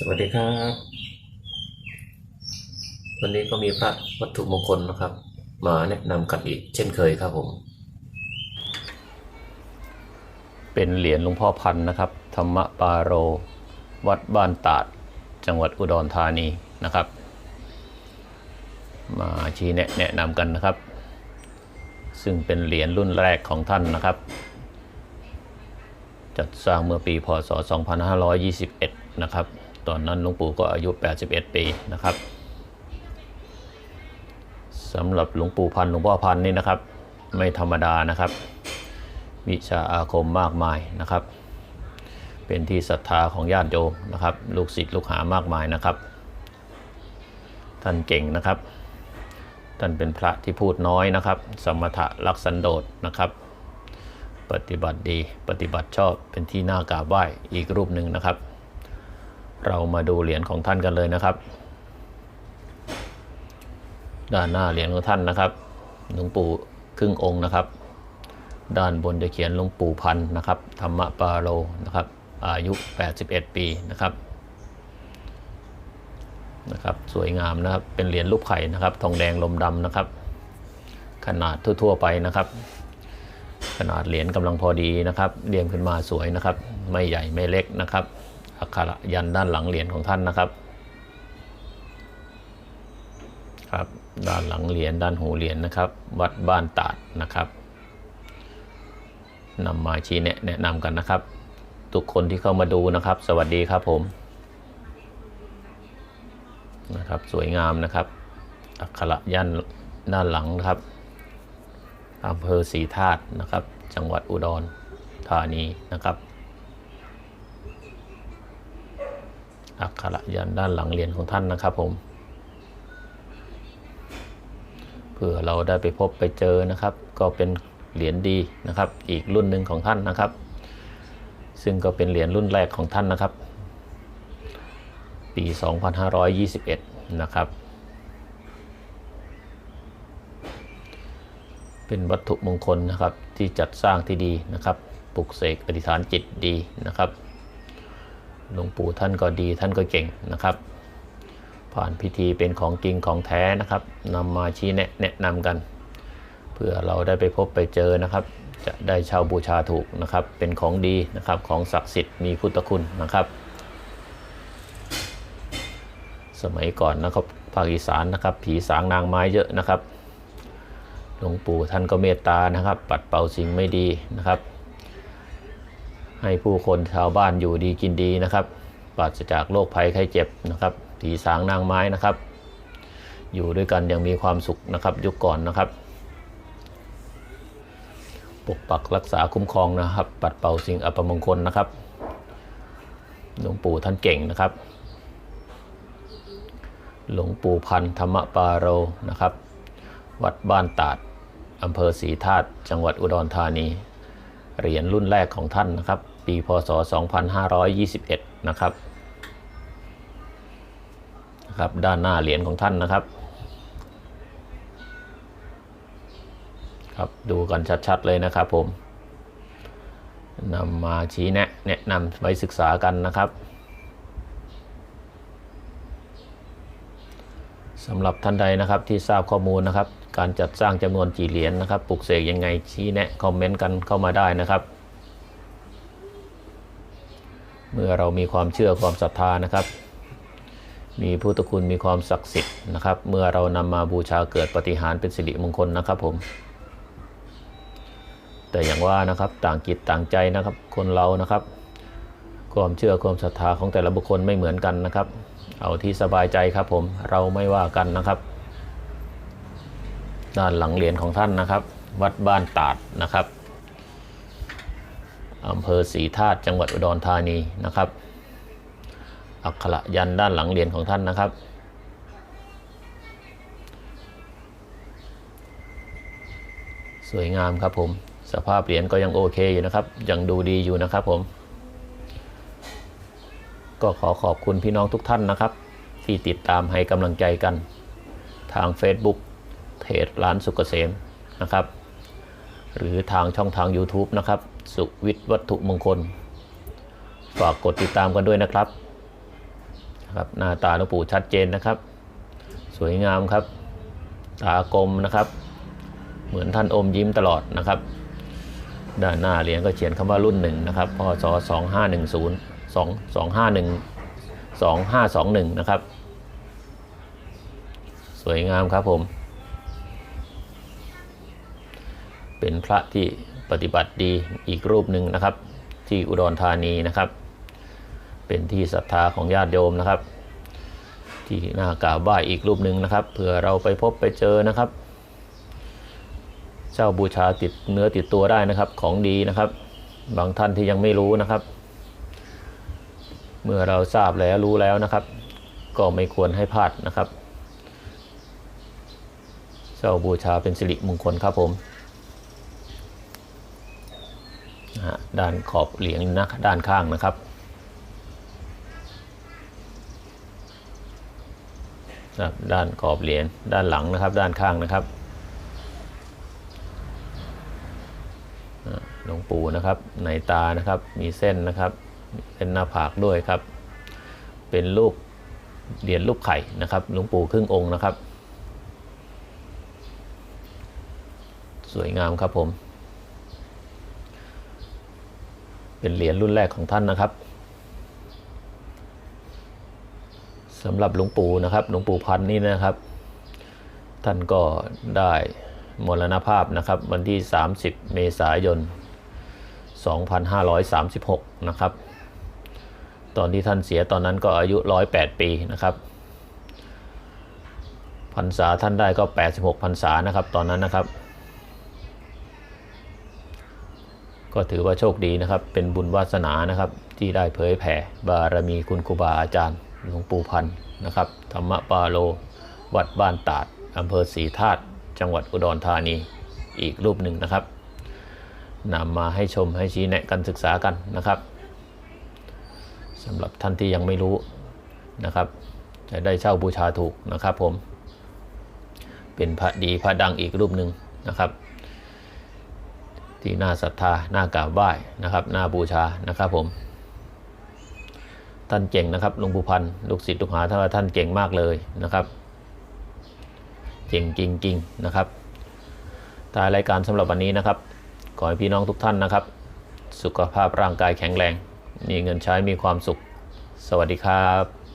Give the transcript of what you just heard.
สวัสดีครับ วันนี้ก็มีพระวัตถุมงคลนะครับ มาแนะนำกันอีกเช่นเคยครับผม เป็นเหรียญหลวงพ่อพันธ์นะครับ ธรรมปาโร วัดบ้านตาด จังหวัดอุดรธานีนะครับ มาชี้แนะแนะนำกันนะครับ ซึ่งเป็นเหรียญรุ่นแรกของท่านนะครับ จัดสร้างเมื่อปีพศ 2521 นะครับ ตอนนั้นหลวงปู่ก็อายุ 81 ปีนะครับสำหรับหลวงปู่พันหลวงพ่อพันนี่นะครับ ไม่ธรรมดานะครับ วิชาอาคมมากมายนะครับ เป็นที่ศรัทธาของญาติโยมนะครับ ลูกศิษย์ลูกหามากมายนะครับ ท่านเก่งนะครับ ท่านเป็นพระที่พูดน้อยนะครับ สมถะรักสันโดษนะครับปฏิบัติดีปฏิบัติชอบเป็นที่น่ากราบไหว้อีกรูปหนึ่งนะครับ เรามาดูเหรียญของท่านกันเลยนะครับ ด้านหน้าเหรียญของท่านนะครับหลวงปู่ครึ่งองค์นะครับ ด้านบนจะเขียนหลวงปู่พันธ์นะครับธรรมปาโลนะครับอายุ 81 ปีนะครับนะครับสวยงามนะครับเป็นเหรียญรูปไข่นะครับ ทองแดงลมดำนะครับ ขนาดทั่วๆไปนะครับ ขนาดเหรียญกำลังพอดีนะครับเรียงขึ้นมาสวยนะครับ ไม่ใหญ่ไม่เล็กนะครับ อักขระยันด้านหลังเหรียญของท่านนะครับ ครับ ด้านหลังเหรียญด้านหูเหรียญนะครับ วัดบ้านตาดนะครับนำมาชี้แนะแนะนำกันนะครับ ทุกคนที่เข้ามาดูนะครับ สวัสดีครับผมนะครับสวยงามนะครับอักขระยันด้านหลังนะครับอำเภอศรีธาตุนะครับ จังหวัดอุดรธานีนะครับ อักขระยันด้านหลังเหรียญของท่านนะครับผมเพื่อเราได้ไปพบไปเจอนะครับ ก็เป็นเหรียญดีนะครับ อีกรุ่นหนึ่งของท่านนะครับ ซึ่งก็เป็นเหรียญรุ่นแรกของท่านนะครับ ปี 2521 นะครับ เป็นวัตถุมงคลนะครับที่จัดสร้างที่ดีนะครับปลุกเสกอธิษฐานจิตดีนะครับ หลวงปู่ท่านก็ดีท่านก็เก่งนะครับ ผ่านพิธีเป็นของจริงของแท้นะครับนำมาชี้แนะแนะนำกัน เพื่อเราได้ไปพบไปเจอนะครับ จะได้เช่าบูชาถูกนะครับ เป็นของดีนะครับของศักดิ์สิทธิ์มีพุทธคุณนะครับ สมัยก่อนนะครับภาคอีสานนะครับ ผีสางนางไม้เยอะนะครับหลวงปู่ท่านก็เมตตานะครับ ปัดเป่าสิ่งไม่ดีนะครับ ให้ผู้คนชาวบ้านอยู่ดีกินดีนะครับ ปราศจากโรคภัยไข้เจ็บนะครับผีสางนางไม้นะครับ อยู่ด้วยกันอย่างมีความสุขนะครับ ยุคก่อนนะครับ ปกปักรักษาคุ้มครองนะครับ ปัดเป่าสิ่งอัปมงคลนะครับหลวงปู่ท่านเก่งนะครับ หลวงปู่พันธ์ธรรมปาโรนะครับ วัดบ้านตาดอำเภอศรีธาตุจังหวัดอุดรธานี เหรียญรุ่นแรกของท่านนะครับ ปีพศ 2521 นะครับนะครับ ด้านหน้าเหรียญของท่านนะครับ ครับดูกันชัดๆเลยนะครับผมนำมาชี้แนะแนะนำไว้ศึกษากันนะครับสำหรับท่านใดนะครับที่ทราบข้อมูลนะครับ การจัดสร้างจำนวนกี่เหรียญนะครับปลุกเสกยังไงชี้แนะคอมเมนต์กันเข้ามาได้นะครับ เมื่อเรามีความเชื่อความศรัทธานะครับ มีพุทธคุณมีความศักดิ์สิทธิ์นะครับ เมื่อเรานำมาบูชาเกิดปฏิหารเป็นสิริมงคลนะครับผม แต่อย่างว่านะครับต่างจิตต่างใจนะครับคนเรานะครับ ความเชื่อความศรัทธาของแต่ละบุคคลไม่เหมือนกันนะครับ เอาที่สบายใจครับผมเราไม่ว่ากันนะครับ ด้านหลังเหรียญของท่านนะครับ วัดบ้านตาดนะครับอำเภอศรีธาตุจังหวัดอุดรธานีนะครับ อักขระยันด้านหลังเหรียญของท่านนะครับ สวยงามครับผม สภาพเหรียญก็ยังโอเคอยู่นะครับ ยังดูดีอยู่นะครับผม ก็ขอขอบคุณพี่น้องทุกท่านนะครับ ที่ติดตามให้กำลังใจกัน ทาง Facebook เพจร้านสุกเกษมนะครับ หรือทางช่องทาง YouTube นะครับ สุวิทย์วัตถุมงคล ฝากกดติดตามกันด้วยนะครับนะครับหน้าตาหลวงปู่ชัดเจนนะครับ สวยงามครับ ตากลมนะครับ เหมือนท่านอมยิ้มตลอดนะครับ ด้านหน้าเหรียญก็เขียนคำว่ารุ่นหนึ่งนะครับพศ2510 2 251 2521 นะครับ สวยงามครับผม เป็นพระที่ปฏิบัติดีอีกรูปหนึ่งนะครับ ที่อุดรธานีนะครับ เป็นที่ศรัทธาของญาติโยมนะครับ ที่น่ากราบไหว้อีกรูปหนึ่งนะครับเผื่อเราไปพบไปเจอนะครับ เจ้าบูชาติดเนื้อติดตัวได้นะครับของดีนะครับ บางท่านที่ยังไม่รู้นะครับ เมื่อเราทราบแล้วรู้แล้วนะครับ ก็ไม่ควรให้พลาดนะครับเจ้าบูชาเป็นสิริมงคลครับผมนะฮะ ด้านขอบเหรียญนะด้านข้างนะครับ ด้านขอบเหรียญด้านหลังนะครับ ด้านข้างนะครับหลวงปู่นะครับในตานะครับมีเส้นนะครับเส้นหน้าผากด้วยครับ เป็นรูปเหรียญรูปไข่นะครับหลวงปู่ครึ่งองค์นะครับ สวยงามครับผม เป็นเหรียญรุ่นแรกของท่านนะครับสำหรับหลวงปู่นะครับหลวงปู่พันนี่นะครับ ท่านก็ได้มรณภาพนะครับ วันที่ 30 เมษายน 2536 นะครับ ตอนที่ท่านเสียตอนนั้นก็อายุ 108 ปีนะครับพรรษาท่านได้ก็ 86พรรษานะครับตอนนั้นนะครับ ก็ถือว่าโชคดีนะครับ เป็นบุญวาสนานะครับ ที่ได้เผยแผ่บารมีคุณครูบาอาจารย์หลวงปู่พันธ์นะครับธรรมปาโล วัดบ้านตาดอำเภอศรีธาตุจังหวัดอุดรธานีอีกรูปหนึ่งนะครับนำมาให้ชมให้ชี้แนะกันศึกษากันนะครับสำหรับท่านที่ยังไม่รู้นะครับ จะได้เช่าบูชาถูกนะครับผม เป็นพระดีพระดังอีกรูปหนึ่งนะครับ ที่น่าศรัทธาน่ากราบไหว้นะครับน่าบูชานะครับผม ท่านเก่งนะครับหลวงปู่พันธ์ลูกศิษย์ลูกหาท่านท่านเก่งมากเลยนะครับเก่งจริงๆนะครับท้ายรายการสำหรับวันนี้นะครับขอให้พี่น้องทุกท่านนะครับ สุขภาพร่างกายแข็งแรง มีเงินใช้มีความสุข สวัสดีครับ